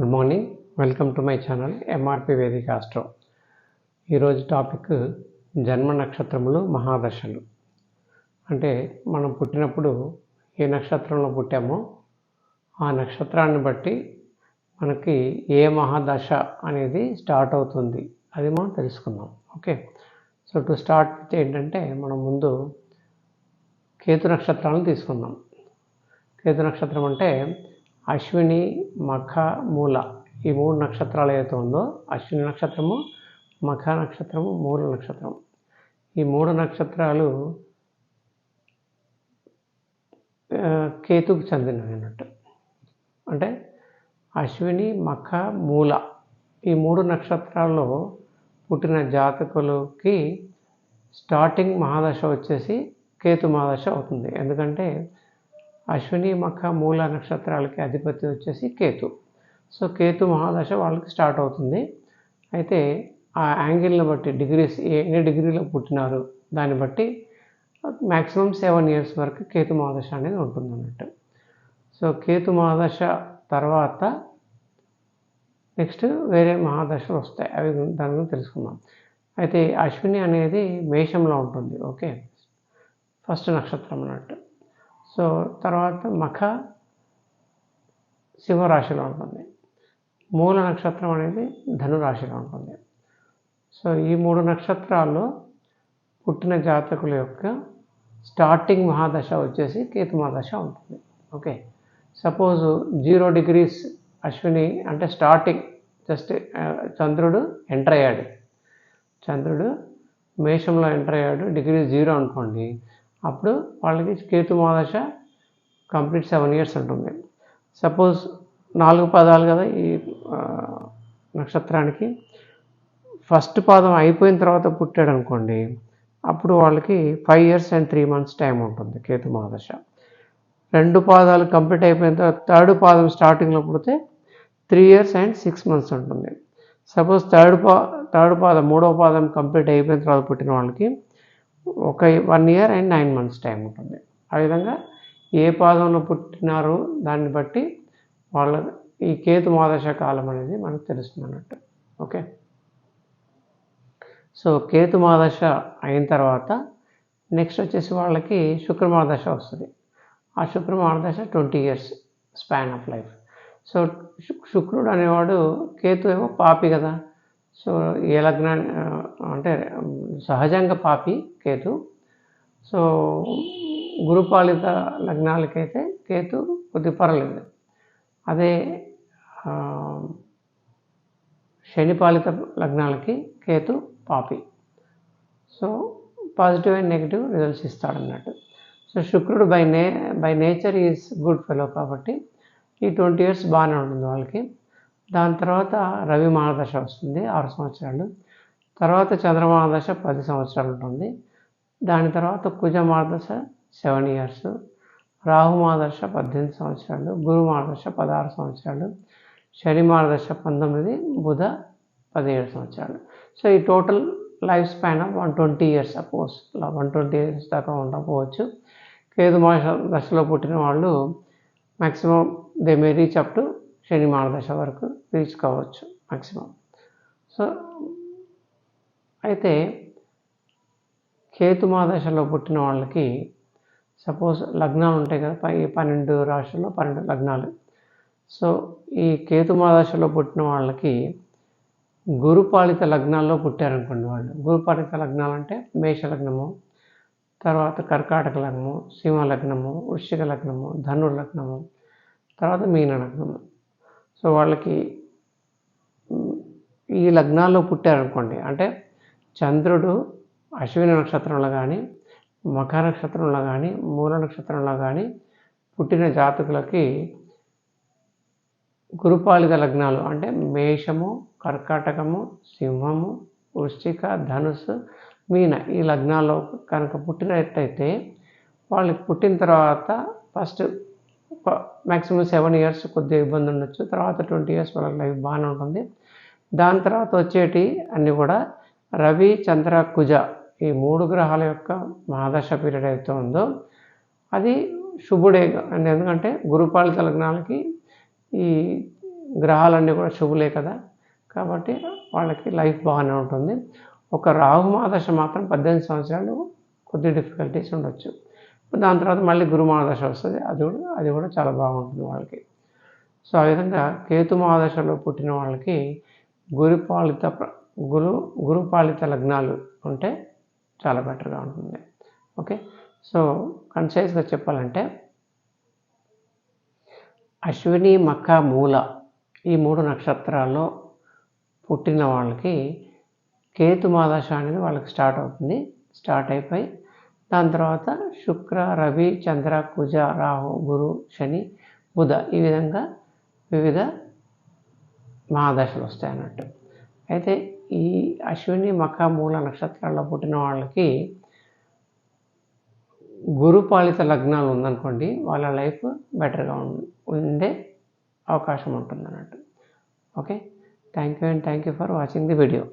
Good morning welcome to my channel MRP వేదిక astro ఈరోజు topic జన్మ నక్షత్రములు మహాదశలు. అంటే మనం పుట్టినప్పుడు ఏ నక్షత్రంలో పుట్టామో ఆ నక్షత్రాన్ని బట్టి మనకి ఏ మహాదశ అనేది స్టార్ట్ అవుతుంది అది మనం తెలుసుకుందాం. Okay? So to start with ఏంటంటే మనం ముందు కేతు నక్షత్రాలను తీసుకుందాం. కేతు నక్షత్రం అంటే అశ్విని మఖ మూల. ఈ మూడు నక్షత్రాలు ఏదైతే ఉందో అశ్విని నక్షత్రము మఖ నక్షత్రము మూల నక్షత్రం ఈ మూడు నక్షత్రాలు కేతుకు చెందినవి అన్నట్టు. అంటే అశ్విని మఖ మూల. ఈ మూడు నక్షత్రాల్లో పుట్టిన జాతకులకి స్టార్టింగ్ మహాదశ వచ్చేసి కేతు మహాదశ అవుతుంది. ఎందుకంటే అశ్విని మఖ మూల నక్షత్రాలకి అధిపతి వచ్చేసి కేతు. సో కేతు మహాదశ వాళ్ళకి స్టార్ట్ అవుతుంది. అయితే ఆ యాంగిల్ని బట్టి డిగ్రీస్ ఏ- ఎన్ని డిగ్రీలో పుట్టినారు దాన్ని బట్టి మ్యాక్సిమం సెవెన్ ఇయర్స్ వరకు కేతు మహాదశ అనేది ఉంటుంది అన్నట్టు సో కేతు మహాదశ తర్వాత నెక్స్ట్ వేరే మహాదశలు వస్తాయి. అవి దాని గురించి తెలుసుకుందాం. అయితే అశ్విని అనేది మేషంలో ఉంటుంది. ఓకే? ఫస్ట్ నక్షత్రం అన్నట్టు. సో తర్వాత మఖ సింహరాశిలో ఉంటుంది. మూల నక్షత్రం అనేది ధనురాశిలో ఉంటుంది. సో ఈ మూడు నక్షత్రాల్లో పుట్టిన జాతకుల యొక్క స్టార్టింగ్ మహాదశ వచ్చేసి కేతు మహాదశ ఉంటుంది. Okay. Suppose zero degrees Ashwini అంటే స్టార్టింగ్ జస్ట్ చంద్రుడు ఎంటర్ అయ్యాడు. చంద్రుడు మేషంలో ఎంటర్ అయ్యాడు. డిగ్రీ జీరో అనుకోండి. అప్పుడు వాళ్ళకి కేతు మహాదశ కంప్లీట్ సెవెన్ ఇయర్స్ ఉంటుంది. సపోజ్ నాలుగు పదాలు కదా ఈ నక్షత్రానికి. ఫస్ట్ పాదం అయిపోయిన తర్వాత పుట్టాడు అనుకోండి అప్పుడు వాళ్ళకి five years and three months time ఉంటుంది కేతు మహాదశ. రెండు పాదాలు కంప్లీట్ అయిపోయిన తర్వాత థర్డ్ పాదం స్టార్టింగ్లో పుడితే three years and six months ఉంటుంది. సపోజ్ థర్డ్ పా థర్డ్ పాదం మూడో పాదం కంప్లీట్ అయిపోయిన తర్వాత పుట్టిన వాళ్ళకి ఒక one year and nine months time ఉంటుంది. ఆ విధంగా ఏ పాదంలో పుట్టినారో దాన్ని బట్టి వాళ్ళ ఈ కేతు మాదశ కాలం అనేది మనకు తెలుస్తుంది అన్నట్టు. ఓకే? సో కేతు మాదశ అయిన తర్వాత నెక్స్ట్ వచ్చేసి వాళ్ళకి శుక్రమాదశ వస్తుంది. ఆ శుక్రమాదశ twenty years span of life so శుక్రుడు అనేవాడు కేతు ఏమో పాపి కదా. సో ఏ లగ్నాన్ని అంటే సహజంగా పాపి కేతు. సో గురుపాలిత లగ్నాలకైతే కేతు కొద్ది పర్లేదు అదే శనిపాలిత లగ్నాలకి కేతు పాపి. So positive and negative results ఇస్తాడన్నట్టు. So శుక్రుడు బై నే by nature is good fellow కాబట్టి ఈ ట్వంటీ ఇయర్స్ బాగానే ఉంటుంది వాళ్ళకి. దాని తర్వాత రవి మహాదశ వస్తుంది ఆరు సంవత్సరాలు. తర్వాత చంద్రమహాదశ పది సంవత్సరాలు ఉంటుంది. దాని తర్వాత కుజ మహాదశ సెవెన్ ఇయర్స్. రాహు మహాదశ పద్దెనిమిది సంవత్సరాలు. గురు మహాదశ పదహారు సంవత్సరాలు. శని మహాదశ పంతొమ్మిది బుధ పదిహేడు సంవత్సరాలు. సో ఈ total life span of one twenty years suppose one twenty years దాకా ఉండకపోవచ్చు కేతు మాస దశలో పుట్టిన వాళ్ళు maximum they may reach up to Shani మహాదశ వరకు రీచ్ కావచ్చు మ్యాక్సిమం సో అయితే కేతు మాదశలో పుట్టిన వాళ్ళకి సపోజ్ లగ్నాలు ఉంటాయి కదా ఈ పన్నెండు రాష్ట్రాల్లో పన్నెండు లగ్నాలు. సో ఈ కేతు మాదశలో పుట్టిన వాళ్ళకి గురుపాలిత లగ్నాల్లో పుట్టారనుకోండి వాళ్ళు. గురుపాలిత లగ్నాలు అంటే మేష లగ్నము తర్వాత కర్కాటక లగ్నము సింహ లగ్నము వృశ్చిక లగ్నము ధనుర్ లగ్నము తర్వాత మీన లగ్నము. సో వాళ్ళకి ఈ లగ్నాల్లో పుట్టారనుకోండి అంటే చంద్రుడు అశ్విని నక్షత్రంలో కానీ మఖ నక్షత్రంలో కానీ మూల నక్షత్రంలో కానీ పుట్టిన జాతకులకి గురుపాలిత లగ్నాలు అంటే మేషము కర్కాటకము సింహము వృశ్చిక ధనుసు మీన ఈ లగ్నాల్లో కనుక పుట్టినట్టయితే వాళ్ళకి పుట్టిన తర్వాత ఫస్ట్ మ్యాక్సిమం సెవెన్ ఇయర్స్ కొద్దిగా ఇబ్బంది ఉండొచ్చు. తర్వాత ట్వంటీ ఇయర్స్ వాళ్ళకి లైఫ్ బాగానే ఉంటుంది. దాని తర్వాత వచ్చేటి అన్నీ కూడా రవి చంద్ర కుజ ఈ మూడు గ్రహాల యొక్క మహాదశ పీరియడ్ అయితే ఉందో అది శుభుడే ఎందుకంటే గురుపాలిత లగ్నాలకి ఈ గ్రహాలన్నీ కూడా శుభులే కదా. కాబట్టి వాళ్ళకి లైఫ్ బాగానే ఉంటుంది. ఒక రాహు మహాదశ మాత్రం పద్దెనిమిది సంవత్సరాలు కొద్ది డిఫికల్టీస్ ఉండొచ్చు. దాని తర్వాత మళ్ళీ గురుమహాదశ వస్తుంది. అది కూడా అది కూడా చాలా బాగుంటుంది వాళ్ళకి. సో ఆ విధంగా కేతుమహాదశలో పుట్టిన వాళ్ళకి గురుపాలిత గురు గురుపాలిత లగ్నాలు ఉంటే చాలా బెటర్గా ఉంటుంది. ఓకే? సో కన్సైజ్గా చెప్పాలంటే అశ్విని మక్క మూల ఈ మూడు నక్షత్రాల్లో పుట్టిన వాళ్ళకి కేతు మాదశ అనేది వాళ్ళకి స్టార్ట్ అవుతుంది. స్టార్ట్ అయిపోయి దాని తర్వాత శుక్ర రవి చంద్ర కుజ రాహు గురు శని బుధ ఈ విధంగా వివిధ మహాదశలు వస్తాయి అన్నట్టు. అయితే ఈ అశ్విని మఖ మూల నక్షత్రాల్లో పుట్టిన వాళ్ళకి గురుపాలిత లగ్నాలు ఉందనుకోండి వాళ్ళ లైఫ్ బెటర్గా ఉండే అవకాశం ఉంటుంది అన్నట్టు. Okay? Thank you and thank you for watching the video.